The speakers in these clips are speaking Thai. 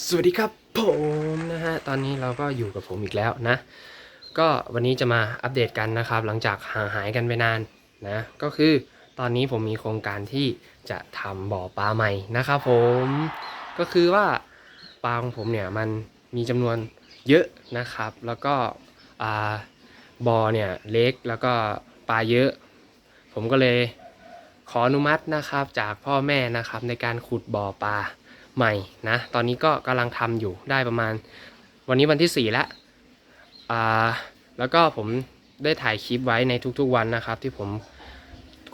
สวัสดีครับผมนะฮะตอนนี้เราก็อยู่กับผมอีกแล้วนะ ก็วันนี้จะมาอัปเดตกันนะครับ หลังจากห่างหายกันไปนานนะก็คือตอนนี้ผมมีโครงการที่จะทำบ่อปลาใหม่นะครับผมก็คือว่าปลาของผมเนี่ยมันมีจำนวนเยอะนะครับ แล้วก็บ่อเนี่ยเล็กแล้วก็ปลาเยอะ ผมก็เลยขออนุมัตินะครับจากพ่อแม่นะครับในการขุดบ่อปลา ใหม่นะตอนนี้ก็กำลังทำอยู่ได้ประมาณ วันนี้วันที่ 4 แล้วอ่าแล้วก็ผมได้ถ่ายคลิปไว้ในทุกๆวันนะครับ ที่ผม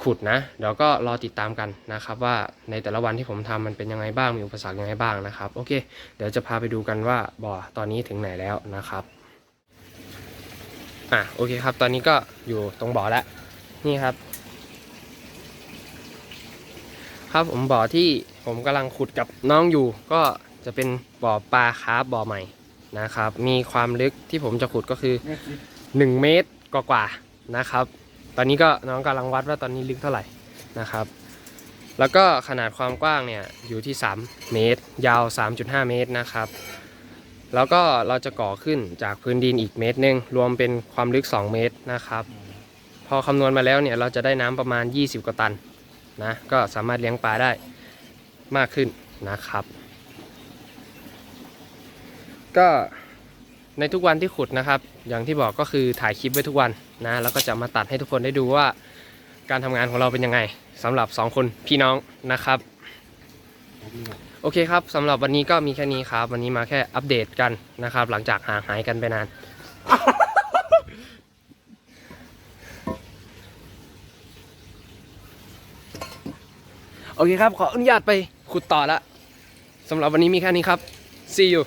ขุดนะเดี๋ยวก็รอติดตามกันนะครับ ว่าในแต่ละวันที่ผมทำมันเป็นยังไงบ้างมีอุปสรรคยังไงบ้างนะครับโอเค เดี๋ยวจะพาไปดูกันว่าบ่อตอนนี้ถึงไหนแล้วนะครับอะโอเคครับ ตอนนี้ก็อยู่ตรงบ่อแล้วนี่ครับ ครับผมบ่อที่ ผมกำลังขุดกับน้องอยู่ ก็จะเป็นบ่อปลาคาร์ฟบ่อใหม่นะครับ มีความลึกที่ผมจะขุดก็คือ 1 เมตรกว่าๆนะครับ ตอนนี้ก็น้องกำลังวัดว่าตอนนี้ลึกเท่าไหร่นะครับ แล้วก็ขนาดความกว้างเนี่ยอยู่ที่ 3 เมตร ยาว 3.5 เมตรนะครับ แล้วก็เราจะก่อขึ้นจากพื้นดินอีกเมตรหนึงรวมเป็นความลึก 2 เมตรนะครับ พอคำนวณมาแล้วเนี่ยเราจะได้น้ำประมาณ 20กว่าตันนะก็สามารถเลี้ยงปลาได้ มากขึ้นนะครับ ก็ในทุกวันที่ขุดนะครับ อย่างที่บอกก็คือถ่ายคลิปไว้ทุกวันนะแล้วก็จะมาตัดให้ทุกคนได้ดูว่า การทำงานของเราเป็นยังไงสำหรับ 2 คนพี่น้องนะครับ โอเคครับสำหรับวันนี้ก็มีแค่นี้ครับ วันนี้มาแค่อัปเดตกันนะครับ หลังจากห่างหายกันไปนาน โอเคครับ ขออนุญาตไป ขุดต่อละสำหรับวันนี้มีแค่นี้ครับ see you